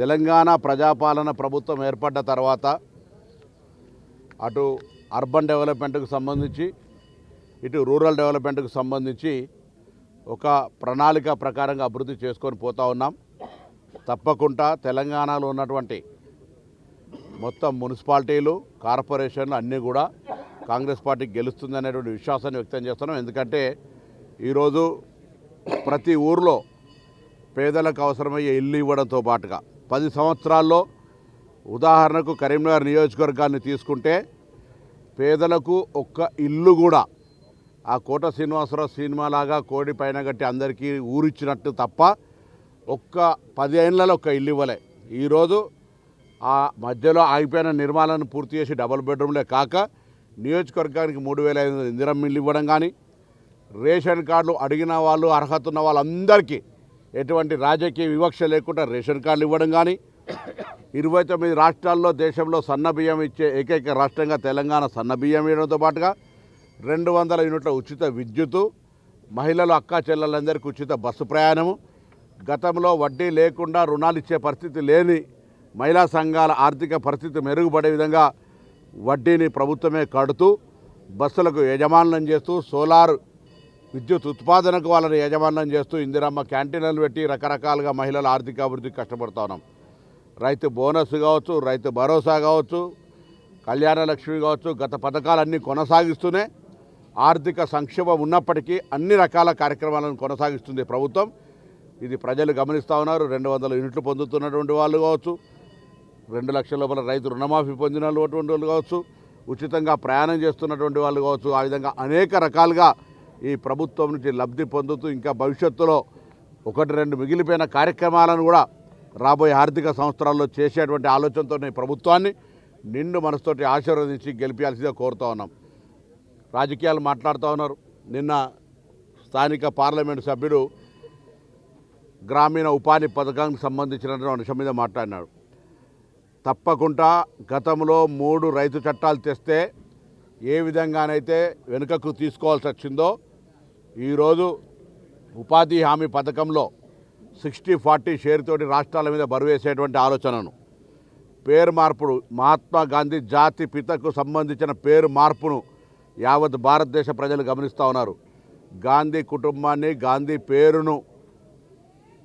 తెలంగాణ ప్రజాపాలన ప్రభుత్వం ఏర్పడ్డ తర్వాత అటు అర్బన్ డెవలప్మెంట్కు సంబంధించి ఇటు రూరల్ డెవలప్మెంట్కు సంబంధించి ఒక ప్రణాళిక ప్రకారంగా అభివృద్ధి చేసుకొని పోతా ఉన్నాం. తప్పకుండా తెలంగాణలో ఉన్నటువంటి మొత్తం మున్సిపాలిటీలు కార్పొరేషన్లు అన్నీ కూడా కాంగ్రెస్ పార్టీ గెలుస్తుంది అనేటువంటి విశ్వాసాన్ని వ్యక్తం చేస్తున్నాం. ఎందుకంటే ఈరోజు ప్రతి ఊర్లో పేదలకు అవసరమయ్యే ఇల్లు ఇవ్వడంతో పాటుగా పది సంవత్సరాల్లో ఉదాహరణకు కరీంనగర్ నియోజకవర్గాన్ని తీసుకుంటే పేదలకు ఒక్క ఇల్లు కూడా ఆ కోట శ్రీనివాసరావు సినిమా లాగా కోడి పైన కట్టి అందరికీ ఊరిచ్చినట్టు తప్ప ఒక్క పదేళ్ళలో ఒక్క ఇల్లు ఇవ్వలే. ఈరోజు ఆ మధ్యలో ఆగిపోయిన నిర్మాణాలను పూర్తి చేసి డబుల్ బెడ్రూమ్లే కాక నియోజకవర్గానికి మూడు వేల ఐదు వందల ఇందిరం ఇల్లు ఇవ్వడం కానీ రేషన్ కార్డులు అడిగిన వాళ్ళు అర్హత ఉన్న వాళ్ళందరికీ ఎటువంటి రాజకీయ వివక్ష లేకుండా రేషన్ కార్డులు ఇవ్వడం కానీ ఇరవై తొమ్మిది రాష్ట్రాల్లో దేశంలో సన్న బియ్యం ఇచ్చే ఏకైక రాష్ట్రంగా తెలంగాణ సన్న బియ్యం ఇవ్వడంతో పాటుగా రెండు వందల యూనిట్ల ఉచిత విద్యుత్తు మహిళలు అక్కా చెల్లెలందరికీ ఉచిత బస్సు ప్రయాణము. గతంలో వడ్డీ లేకుండా రుణాలు ఇచ్చే పరిస్థితి లేని మహిళా సంఘాల ఆర్థిక పరిస్థితి మెరుగుపడే విధంగా వడ్డీని ప్రభుత్వమే కడుతూ బస్సులకు యజమానులను చేస్తూ సోలార్ విద్యుత్ ఉత్పాదనకు వాళ్ళని యజమానం చేస్తూ ఇందిరమ్మ క్యాంటీన్లు పెట్టి రకరకాలుగా మహిళల ఆర్థిక అభివృద్ధికి కష్టపడుతూ ఉన్నాం. రైతు బోనస్ కావచ్చు రైతు భరోసా కావచ్చు కళ్యాణ లక్ష్మి కావచ్చు గత పథకాలన్నీ కొనసాగిస్తూనే ఆర్థిక సంక్షోభం ఉన్నప్పటికీ అన్ని రకాల కార్యక్రమాలను కొనసాగిస్తుంది ప్రభుత్వం. ఇది ప్రజలు గమనిస్తూ ఉన్నారు. రెండు వందల యూనిట్లు పొందుతున్నటువంటి వాళ్ళు కావచ్చు రెండు లక్షల లోపల రైతు రుణమాఫీ పొందినటువంటి వాళ్ళు కావచ్చు ఉచితంగా ప్రయాణం చేస్తున్నటువంటి వాళ్ళు కావచ్చు. ఆ విధంగా అనేక రకాలుగా ఈ ప్రభుత్వం నుంచి లబ్ధి పొందుతూ ఇంకా భవిష్యత్తులో ఒకటి రెండు మిగిలిపోయిన కార్యక్రమాలను కూడా రాబోయే ఆర్థిక సంవత్సరాల్లో చేసేటువంటి ఆలోచనతో ప్రభుత్వాన్ని నిండు మనసుతోటి ఆశీర్వదించి గెలిపించాల్సిందిగా కోరుతూ ఉన్నాం. రాజకీయాలు మాట్లాడుతూ ఉన్నారు. నిన్న స్థానిక పార్లమెంటు సభ్యుడు గ్రామీణ ఉపాధి పథకానికి సంబంధించినటువంటి అంశం మీద మాట్లాడినాడు. తప్పకుండా గతంలో మూడు రైతు చట్టాలు తెస్తే ఏ విధంగానైతే వెనుకకు తీసుకోవాల్సి వచ్చిందో ఈరోజు ఉపాధి హామీ పథకంలో సిక్స్టీ ఫార్టీ షేర్ తోటి రాష్ట్రాల మీద బరువేసేటువంటి ఆలోచనను. పేరు మార్పుడు మహాత్మా గాంధీ జాతి పితకు సంబంధించిన పేరు మార్పును యావత్ భారతదేశ ప్రజలు గమనిస్తూ ఉన్నారు. గాంధీ కుటుంబాన్ని గాంధీ పేరును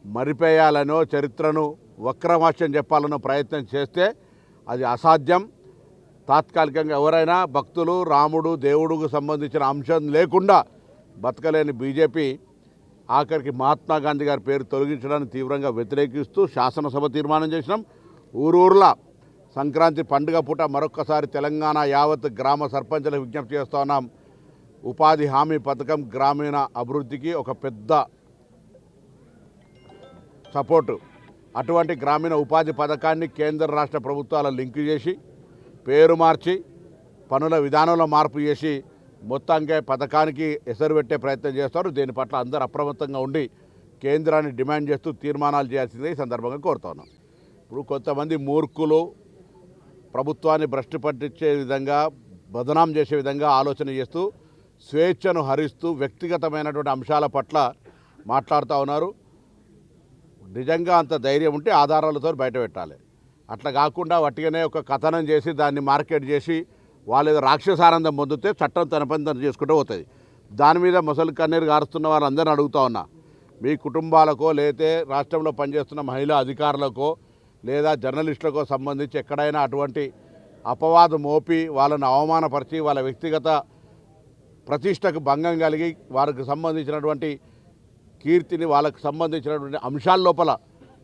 మరిపేయాలనో చరిత్రను వక్రమాశ్యం చెప్పాలనో ప్రయత్నం చేస్తే అది అసాధ్యం. తాత్కాలికంగా ఎవరైనా భక్తులు రాముడు దేవుడుకు సంబంధించిన అంశం లేకుండా బతకలేని బీజేపీ ఆఖరికి మహాత్మా గాంధీ గారి పేరు తొలగించడానికి తీవ్రంగా వ్యతిరేకిస్తూ శాసనసభ తీర్మానం చేసినాం. ఊరూర్ల సంక్రాంతి పండుగ పూట మరొక్కసారి తెలంగాణ యావత్ గ్రామ సర్పంచులకు విజ్ఞప్తి చేస్తూ ఉన్నాం. ఉపాధి హామీ పథకం గ్రామీణ అభివృద్ధికి ఒక పెద్ద సపోర్టు. అటువంటి గ్రామీణ ఉపాధి పథకాన్ని కేంద్ర రాష్ట్ర ప్రభుత్వాల లింకు చేసి పేరు మార్చి పనుల విధానంలో మార్పు చేసి మొత్తంగా పథకానికి ఎసరు పెట్టే ప్రయత్నం చేస్తారు. దీని పట్ల అందరూ అప్రమత్తంగా ఉండి కేంద్రాన్ని డిమాండ్ చేస్తూ తీర్మానాలు చేయాల్సిందే ఈ సందర్భంగా కోరుతున్నాం. ఇప్పుడు కొంతమంది మూర్ఖులు ప్రభుత్వాన్ని భ్రష్టు పట్టించే విధంగా బదనాం చేసే విధంగా ఆలోచన చేస్తూ స్వేచ్ఛను హరిస్తూ వ్యక్తిగతమైనటువంటి అంశాల పట్ల మాట్లాడుతూ ఉన్నారు. నిజంగా అంత ధైర్యం ఉంటే ఆధారాలతో బయట పెట్టాలి. అట్లా కాకుండా వట్టిగానే ఒక కథనం చేసి దాన్ని మార్కెట్ చేసి వాళ్ళు రాక్షసానందం పొందితే చట్టం తన పని తను చేసుకుంటూ పోతుంది. దాని మీద ముసలి కన్నీరు గారుస్తున్న వాళ్ళందరిని అడుగుతా ఉన్నా. మీ కుటుంబాలకో లేతే రాష్ట్రంలో పనిచేస్తున్న మహిళా అధికారులకో లేదా జర్నలిస్టులకో సంబంధించి ఎక్కడైనా అటువంటి అపవాదం మోపి వాళ్ళని అవమానపరిచి వాళ్ళ వ్యక్తిగత ప్రతిష్టకు భంగం కలిగి వారికి సంబంధించినటువంటి కీర్తిని వాళ్ళకు సంబంధించినటువంటి అంశాల లోపల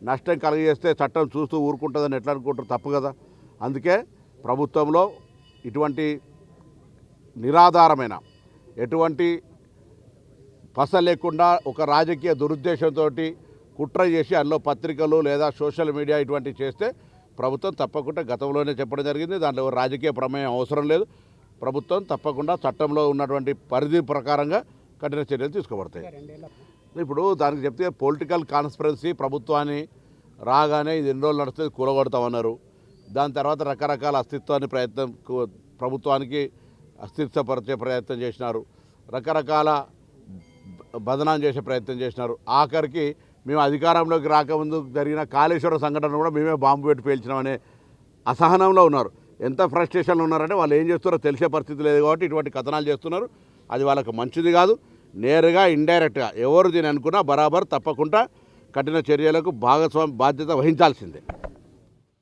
నష్టం కలిగజేస్తే చట్టం చూస్తూ ఊరుకుంటుందని ఎట్లా అనుకుంటారు? తప్పు కదా. అందుకే ప్రభుత్వంలో ఇటువంటి నిరాధారమైన ఎటువంటి పస లేకుండా ఒక రాజకీయ దురుద్దేశంతో కుట్ర చేసి అందులో పత్రికలు లేదా సోషల్ మీడియా ఇటువంటివి చేస్తే ప్రభుత్వం తప్పకుండా గతంలోనే చెప్పడం జరిగింది. దాంట్లో రాజకీయ ప్రమేయం అవసరం లేదు. ప్రభుత్వం తప్పకుండా చట్టంలో ఉన్నటువంటి పరిధి ప్రకారంగా కఠిన చర్యలు తీసుకోబడతాయి. ఇప్పుడు దానికి చెప్తే పొలిటికల్ కాన్స్పరెన్సీ ప్రభుత్వాన్ని రాగానే ఇది ఎన్ని రోజులు నడుస్తుంది? కూలగొడతామన్నారు. దాని తర్వాత రకరకాల అస్తిత్వాన్ని ప్రయత్నం ప్రభుత్వానికి అస్తిత్వపరిచే ప్రయత్నం చేసినారు. రకరకాల బ- బదనాం చేసే ప్రయత్నం చేసినారు. ఆఖరికి మేము అధికారంలోకి రాకముందు జరిగిన కాళేశ్వర సంఘటన కూడా మేమే బాంబు పెట్టి పేల్చినామనే అసహనంలో ఉన్నారు. ఎంత ఫ్రస్ట్రేషన్లో ఉన్నారంటే వాళ్ళు ఏం చేస్తారో తెలిసే పరిస్థితి లేదు కాబట్టి ఇటువంటి కథనాలు చేస్తున్నారు. అది వాళ్ళకి మంచిది కాదు. నేరుగా ఇండైరెక్ట్గా ఎవరు దీని అనుకున్నా బరాబర్ తప్పకుండా కఠిన చర్యలకు భాగస్వామి బాధ్యత వహించాల్సిందే.